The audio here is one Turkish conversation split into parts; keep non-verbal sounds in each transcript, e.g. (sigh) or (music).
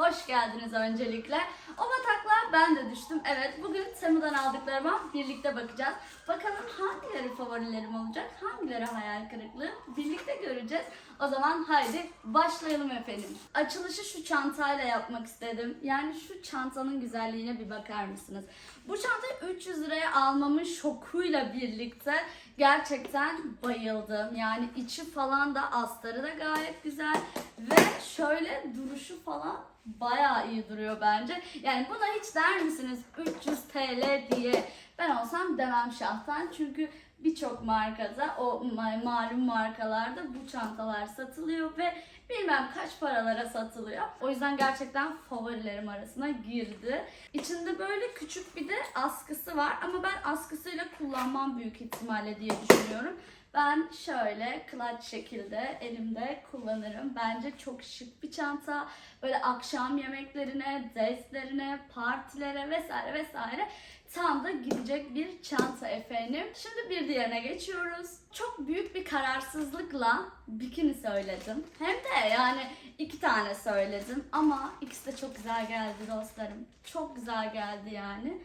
hoş geldiniz öncelikle. O bataklığa ben de düştüm. Evet bugün Temu'dan aldıklarıma birlikte bakacağız. Bakalım hangileri favorilerim olacak, hangileri hayal kırıklığı birlikte göreceğiz. O zaman haydi başlayalım efendim. Açılışı şu çantayla yapmak istedim. Yani şu çantanın güzelliğine bir bakar mısınız? Bu çantayı 300 liraya almamın şokuyla birlikte gerçekten bayıldım. Yani içi falan da astarı da gayet güzel ve şöyle duruşu falan bayağı iyi duruyor bence. Yani buna hiç der misiniz 300 TL diye? Ben olsam demem şahsen çünkü birçok markada o ma- malum markalarda bu çantalar satılıyor ve bilmem kaç paralara satılıyor. O yüzden gerçekten favorilerim arasına girdi. İçinde böyle küçük bir de askısı var ama ben askısıyla kullanmam büyük ihtimalle diye düşünüyorum. Ben şöyle clutch şekilde elimde kullanırım. Bence çok şık bir çanta. Böyle akşam yemeklerine, date'lerine, partilere vesaire vesaire tam da gidecek bir çanta efendim. Şimdi bir diğerine geçiyoruz. Çok büyük bir kararsızlıkla bikini söyledim. Hem de yani iki tane söyledim ama ikisi de çok güzel geldi dostlarım. Çok güzel geldi yani.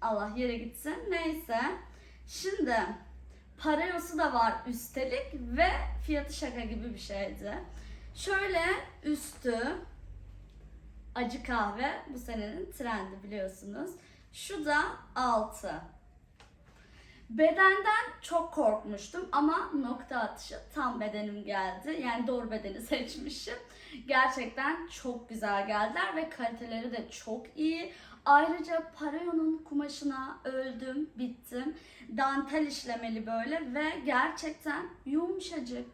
Allah yere gitsin. Neyse. Şimdi Parayosu da var üstelik ve fiyatı şaka gibi bir şeydi. Şöyle üstü acı kahve bu senenin trendi biliyorsunuz. Şu da altı. Bedenden çok korkmuştum ama nokta atışı tam bedenim geldi. Yani doğru bedeni (laughs) seçmişim. Gerçekten çok güzel geldiler ve kaliteleri de çok iyi. Ayrıca Parayon'un kumaşına öldüm, bittim. Dantel işlemeli böyle ve gerçekten yumuşacık.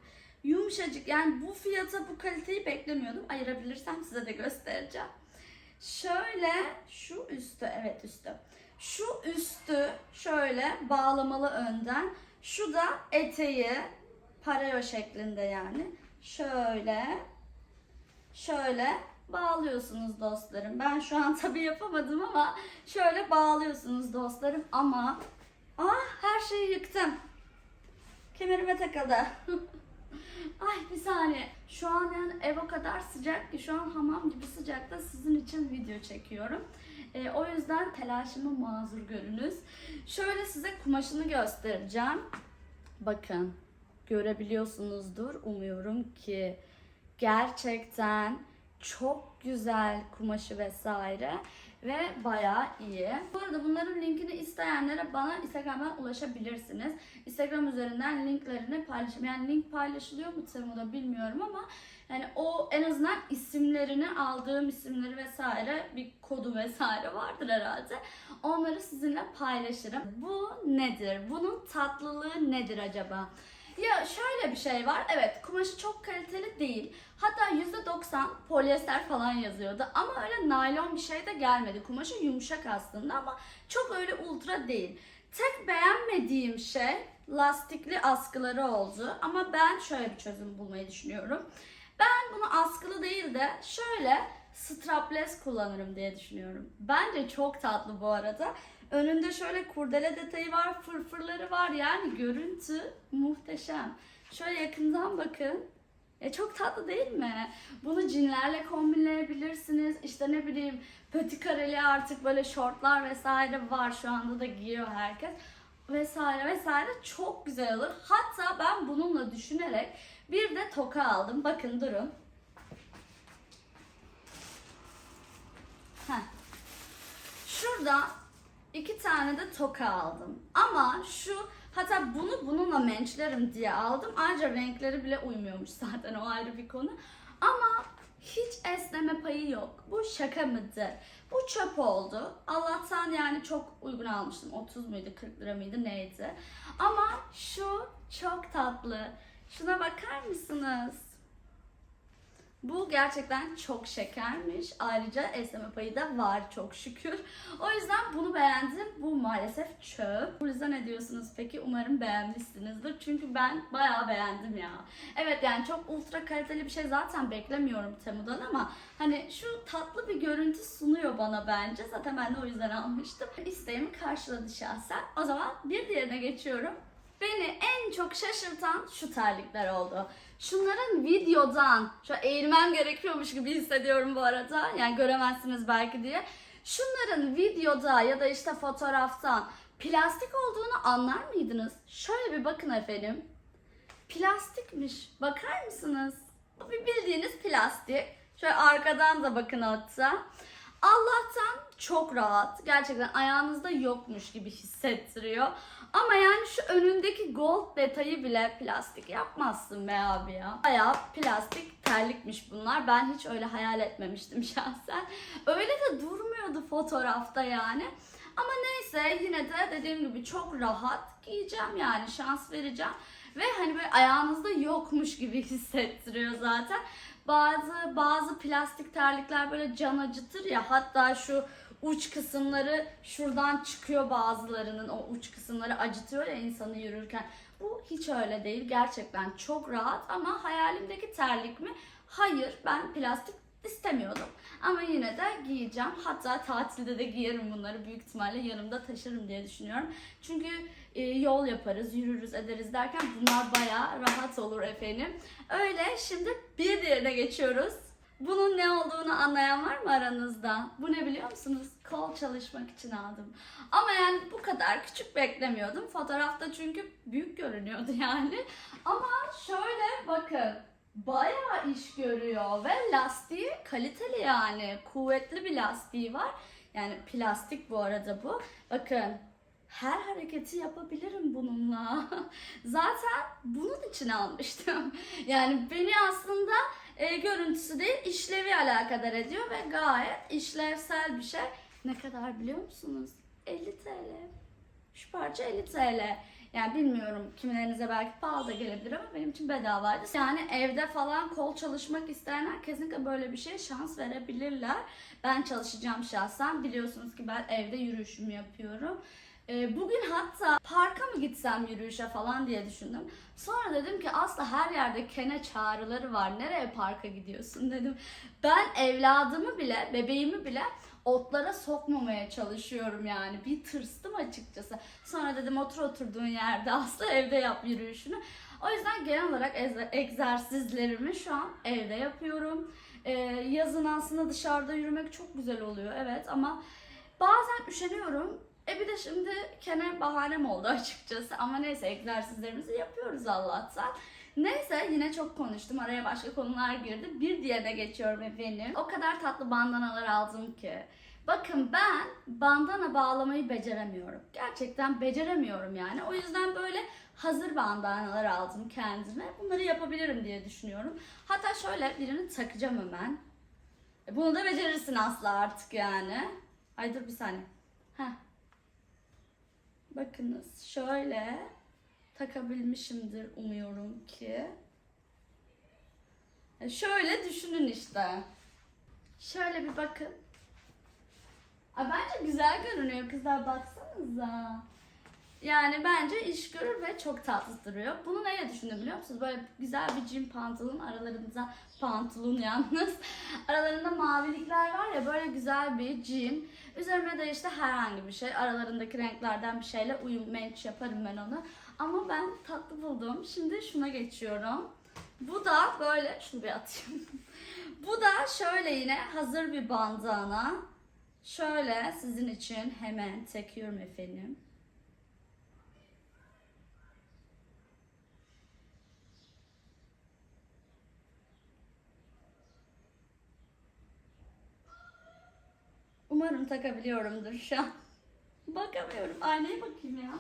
Yumuşacık yani bu fiyata bu kaliteyi beklemiyordum. Ayırabilirsem size de göstereceğim. Şöyle şu üstü evet üstü. Şu üstü şöyle bağlamalı önden. Şu da eteği pareo şeklinde yani. Şöyle şöyle bağlıyorsunuz dostlarım. Ben şu an (laughs) tabii yapamadım ama şöyle bağlıyorsunuz dostlarım ama ah her şeyi yıktım. Kemerime takıldı. (laughs) Ay bir saniye. Şu an yani ev o kadar sıcak ki şu an hamam gibi sıcakta sizin için video çekiyorum. Ee, o yüzden telaşımı mazur görünüz. Şöyle size kumaşını göstereceğim. Bakın görebiliyorsunuzdur umuyorum ki gerçekten çok güzel kumaşı vesaire ve bayağı iyi. Bu arada bunların linkini isteyenlere bana Instagram'dan ulaşabilirsiniz. Instagram üzerinden linklerini paylaşım. Yani link paylaşılıyor mu Temu'da bilmiyorum ama yani o en azından isimlerini aldığım isimleri vesaire bir kodu vesaire vardır herhalde. Onları sizinle paylaşırım. Bu nedir? Bunun tatlılığı nedir acaba? Ya şöyle bir şey var. Evet kumaşı çok kaliteli değil. Hatta %90 polyester falan yazıyordu. Ama öyle naylon bir şey de gelmedi. Kumaşı yumuşak aslında ama çok öyle ultra değil. Tek beğenmediğim şey lastikli askıları oldu. Ama ben şöyle bir çözüm bulmayı düşünüyorum. Ben bunu askılı değil de şöyle strapless kullanırım diye düşünüyorum. Bence çok tatlı bu arada. Önünde şöyle kurdele detayı var, fırfırları var. Yani görüntü muhteşem. Şöyle yakından bakın. E çok tatlı değil mi? Bunu cinlerle kombinleyebilirsiniz. İşte ne bileyim pötikareli artık böyle şortlar vesaire var. Şu anda da giyiyor herkes. Vesaire vesaire çok güzel olur. Hatta ben bununla düşünerek bir de toka aldım. Bakın durun. Heh. Şurada iki tane de toka aldım. Ama şu hatta bunu bununla mençlerim diye aldım. Ayrıca renkleri bile uymuyormuş (laughs) zaten o ayrı bir konu. Ama hiç esneme payı yok. Bu şaka mıdır? Bu çöp oldu. Allah'tan yani çok uygun almıştım. 30 muydu 40 lira mıydı neydi? Ama şu çok tatlı. Şuna bakar mısınız? Bu gerçekten çok şekermiş. Ayrıca esneme payı da var çok şükür. O yüzden bunu beğendim. Bu maalesef çöp. Huluza ne diyorsunuz peki? Umarım beğenmişsinizdir. Çünkü ben bayağı beğendim ya. Evet yani çok ultra kaliteli bir şey zaten beklemiyorum Temu'dan ama hani şu tatlı bir görüntü sunuyor bana bence. Zaten ben de o yüzden almıştım. İsteğimi karşıladı şahsen. O zaman bir diğerine geçiyorum. Beni en çok şaşırtan şu terlikler oldu. Şunların videodan, şu eğilmem gerekiyormuş gibi hissediyorum bu arada. Yani göremezsiniz belki diye. Şunların videoda ya da işte fotoğraftan plastik olduğunu anlar mıydınız? Şöyle bir bakın efendim. Plastikmiş. Bakar mısınız? Bu bir bildiğiniz plastik. Şöyle arkadan da bakın hatta. Allah'tan çok rahat. Gerçekten ayağınızda yokmuş gibi hissettiriyor. Ama yani şu önündeki gold detayı bile plastik yapmazsın be abi ya. Bayağı plastik terlikmiş bunlar. Ben hiç öyle hayal etmemiştim (laughs) şahsen. Öyle de durmuyordu fotoğrafta yani. Ama neyse yine de dediğim gibi çok rahat giyeceğim yani şans vereceğim. Ve hani böyle ayağınızda yokmuş gibi (laughs) hissettiriyor zaten. Bazı bazı plastik terlikler böyle can acıtır ya hatta şu uç kısımları şuradan çıkıyor bazılarının o uç kısımları acıtıyor ya insanı yürürken. Bu hiç öyle değil. Gerçekten çok rahat ama hayalimdeki terlik mi? Hayır ben plastik istemiyordum. Ama yine de giyeceğim. Hatta tatilde de giyerim bunları. Büyük ihtimalle yanımda taşırım diye düşünüyorum. Çünkü e, yol yaparız, yürürüz, ederiz derken bunlar bayağı rahat olur efendim. Öyle şimdi bir diğerine geçiyoruz. Bunun ne olduğunu anlayan var mı aranızda? Bu ne biliyor musunuz? Kol çalışmak için aldım. Ama yani bu kadar küçük beklemiyordum. Fotoğrafta çünkü büyük görünüyordu (laughs) yani. Ama şöyle bakın. Bayağı iş görüyor ve lastiği kaliteli yani. Kuvvetli bir lastiği var. Yani plastik bu arada bu. Bakın her hareketi yapabilirim bununla. (laughs) Zaten bunun için almıştım. (laughs) Yani beni aslında e, görüntüsü değil işlevi alakadar ediyor ve gayet işlevsel bir şey. Ne kadar biliyor musunuz? 50 TL. Şu parça 50 TL. Yani bilmiyorum kimilerinize belki pahalı da gelebilir ama benim için bedavaydı. Yani evde falan kol çalışmak isteyenler kesinlikle böyle bir şeye şans verebilirler. Ben çalışacağım şahsen. Biliyorsunuz ki ben evde yürüyüşümü yapıyorum. Ee, Bugün hatta parka mı gitsem yürüyüşe falan diye düşündüm. Sonra dedim ki aslında her yerde kene çağrıları var. Nereye parka gidiyorsun dedim. Ben evladımı bile, bebeğimi bile otlara sokmamaya çalışıyorum yani. Bir tırstım açıkçası. Sonra dedim otur oturduğun yerde aslında evde yap yürüyüşünü. O yüzden genel olarak egzersizlerimi şu an evde yapıyorum. Ee, yazın aslında dışarıda yürümek çok güzel oluyor evet ama bazen üşeniyorum. E bir de şimdi kene bahanem oldu (laughs) açıkçası ama neyse egzersizlerimizi yapıyoruz Allah'tan. Neyse yine çok konuştum. Araya başka konular girdi. Bir diğerine geçiyorum efendim. O kadar tatlı bandanalar aldım ki. Bakın ben bandana bağlamayı beceremiyorum. Gerçekten beceremiyorum yani. O yüzden böyle hazır bandanalar aldım kendime. Bunları yapabilirim diye düşünüyorum. Hatta şöyle birini takacağım hemen. E, Bunu da becerirsin asla artık yani. Ay dur bir saniye. Heh. Bakınız şöyle takabilmişimdir umuyorum ki. E, Şöyle düşünün işte. Şöyle bir bakın. Ay bence güzel görünüyor kızlar baksanıza. Yani bence iş görür ve çok tatlı duruyor. Bunu neye düşündüm biliyor musunuz? Böyle güzel bir jean pantolon aralarında pantolon yalnız. (laughs) Aralarında mavilikler var ya böyle güzel bir jean. Üzerime de işte herhangi bir şey aralarındaki renklerden bir şeyle uyum match yaparım ben onu. Ama ben tatlı buldum. Şimdi şuna geçiyorum. Bu da böyle şunu bir atayım. (laughs) Bu da şöyle yine hazır bir bandana. Şöyle sizin için hemen çekiyorum efendim. Umarım takabiliyorumdur şu an. Bakamıyorum. Aynaya bakayım ya.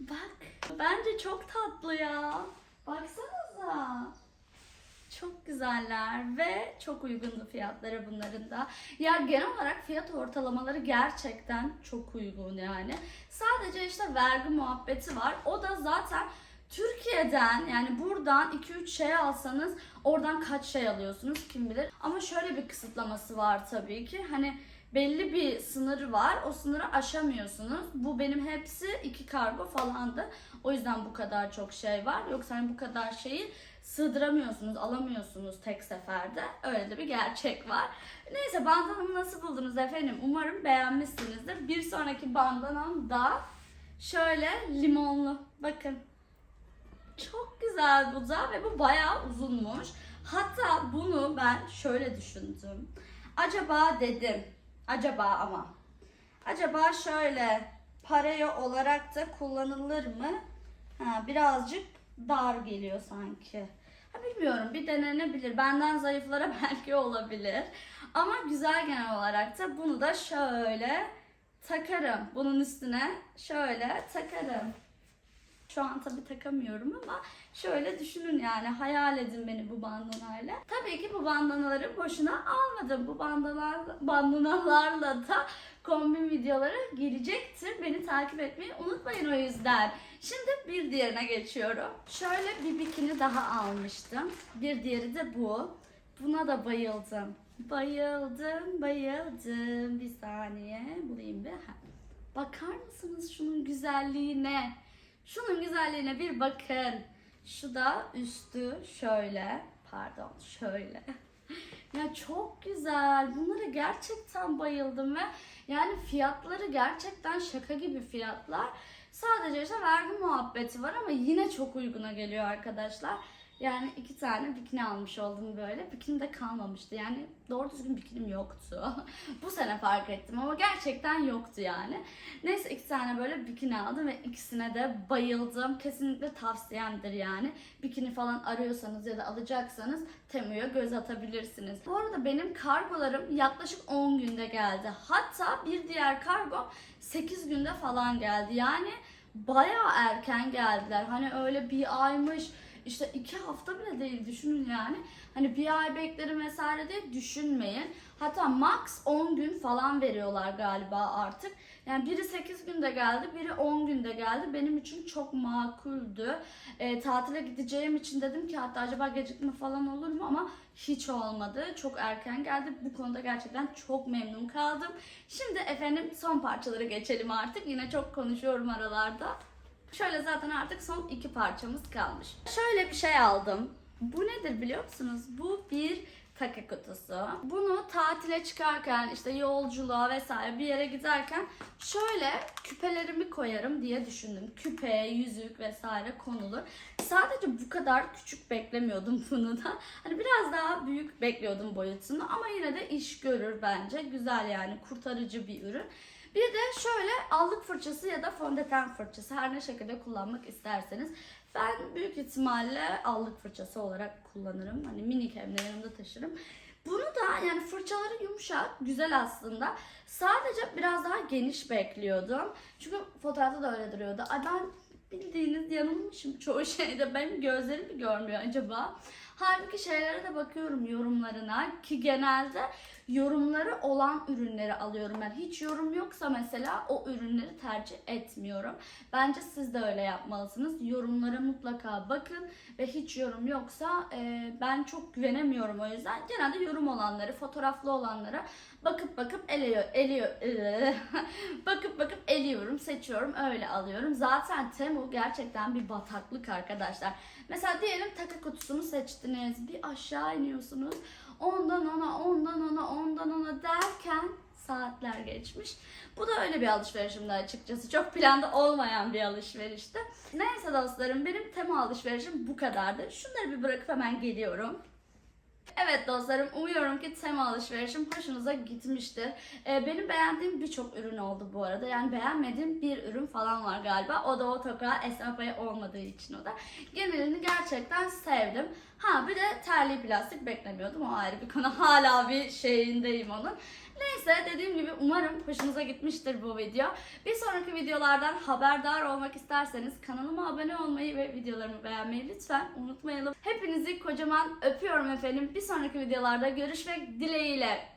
Bak. Bence çok tatlı ya. Baksanıza. Çok güzeller ve çok uygundu fiyatları bunların da. Ya genel olarak fiyat ortalamaları gerçekten çok uygun yani. Sadece işte vergi muhabbeti var. O da zaten Türkiye'den yani buradan 2-3 şey alsanız oradan kaç şey alıyorsunuz kim bilir. Ama şöyle bir kısıtlaması var tabii ki. Hani belli bir sınırı var. O sınırı aşamıyorsunuz. Bu benim hepsi iki kargo falandı. O yüzden bu kadar çok şey var. Yoksa hani bu kadar şeyi sığdıramıyorsunuz, alamıyorsunuz tek seferde. Öyle de bir gerçek var. Neyse bandanamı nasıl buldunuz efendim? Umarım beğenmişsinizdir. Bir sonraki bandanam da şöyle limonlu. Bakın. Çok güzel bu da ve bu bayağı uzunmuş. Hatta bunu ben şöyle düşündüm. Acaba dedim. Acaba ama. Acaba şöyle paraya olarak da kullanılır mı? Ha, birazcık dar geliyor sanki. Ha, bilmiyorum bir denenebilir. Benden zayıflara (laughs) belki olabilir. Ama güzel genel olarak da bunu da şöyle takarım. Bunun üstüne şöyle takarım. Şu an tabii takamıyorum ama şöyle düşünün yani hayal edin beni bu bandanayla. Tabii ki bu bandanaları boşuna almadım. Bu bandanalar, bandanalarla da kombin videoları gelecektir. Beni takip etmeyi unutmayın o yüzden. Şimdi bir diğerine geçiyorum. Şöyle bir bikini daha almıştım. Bir diğeri de bu. Buna da bayıldım. Bayıldım, bayıldım. Bir saniye bulayım bir. Bakar mısınız şunun güzelliğine? Şunun güzelliğine bir bakın. Şu da üstü şöyle. Pardon şöyle. (laughs) Ya çok güzel. Bunlara gerçekten bayıldım ve yani fiyatları gerçekten şaka gibi fiyatlar. Sadece işte vergi muhabbeti var ama yine çok uyguna geliyor arkadaşlar. Yani iki tane bikini almış oldum böyle. Bikini de kalmamıştı. Yani doğru düzgün bikinim yoktu. (laughs) Bu sene fark ettim ama gerçekten yoktu yani. Neyse iki tane böyle bikini aldım ve ikisine de bayıldım. Kesinlikle tavsiyemdir yani. Bikini falan arıyorsanız ya da alacaksanız Temu'ya göz atabilirsiniz. Bu arada benim kargolarım yaklaşık 10 günde geldi. Hatta bir diğer kargom 8 günde falan geldi. Yani bayağı erken geldiler. Hani öyle bir aymış işte iki hafta bile değil düşünün yani. Hani bir ay beklerim vesaire diye düşünmeyin. Hatta max 10 gün falan veriyorlar galiba artık. Yani biri 8 günde geldi, biri 10 günde geldi. Benim için çok makuldü. E, tatile gideceğim için dedim ki hatta acaba gecikme falan olur mu ama hiç olmadı. Çok erken geldi. Bu konuda gerçekten çok memnun kaldım. Şimdi efendim son parçalara geçelim artık. Yine çok konuşuyorum aralarda. Şöyle zaten artık son iki parçamız kalmış. Şöyle bir şey aldım. Bu nedir biliyor musunuz? Bu bir takı kutusu. Bunu tatile çıkarken işte yolculuğa vesaire bir yere giderken şöyle küpelerimi koyarım diye düşündüm. Küpe, yüzük vesaire konulur. Sadece bu kadar küçük beklemiyordum (laughs) bunu da. Hani biraz daha büyük bekliyordum boyutunu ama yine de iş görür bence. Güzel yani kurtarıcı bir ürün. Bir de şöyle allık fırçası ya da fondöten fırçası her ne şekilde kullanmak isterseniz. Ben büyük ihtimalle allık fırçası olarak kullanırım. Hani minik hem de yanımda taşırım. Bunu da yani fırçaları yumuşak, güzel aslında. Sadece biraz daha geniş bekliyordum. Çünkü fotoğrafta da öyle duruyordu. Ay ben bildiğiniz yanılmışım çoğu (laughs) şeyde. Benim gözlerim mi görmüyor acaba? Halbuki şeylere de bakıyorum yorumlarına ki genelde yorumları olan ürünleri alıyorum ben. Hiç yorum yoksa mesela o ürünleri tercih etmiyorum. Bence siz de öyle yapmalısınız. Yorumlara mutlaka bakın ve hiç yorum yoksa e, ben çok güvenemiyorum o yüzden. Genelde yorum olanları, fotoğraflı olanlara bakıp bakıp eliyor, eliyor, (laughs) bakıp bakıp eliyorum, seçiyorum, öyle alıyorum. Zaten Temu gerçekten bir bataklık arkadaşlar. Mesela diyelim takı kutusunu seçtiniz, bir aşağı iniyorsunuz. Ondan ona, ondan ona, ondan ona derken saatler geçmiş. Bu da öyle bir alışverişimdi açıkçası. Çok planda olmayan bir alışverişti. Neyse dostlarım benim tema alışverişim bu kadardı. Şunları bir bırakıp hemen geliyorum. Evet dostlarım umuyorum ki tema alışverişim hoşunuza gitmiştir. Ee, benim beğendiğim birçok ürün oldu bu arada. Yani beğenmediğim bir ürün falan var galiba. O da o toka esnaf olmadığı için o da. Genelini gerçekten sevdim. Ha bir de terli plastik beklemiyordum. O ayrı bir konu. Hala bir şeyindeyim onun. Neyse dediğim gibi umarım hoşunuza gitmiştir bu video. Bir sonraki videolardan haberdar olmak isterseniz kanalıma abone olmayı ve videolarımı beğenmeyi lütfen unutmayalım. Hepinizi kocaman öpüyorum efendim. Bir sonraki videolarda görüşmek dileğiyle.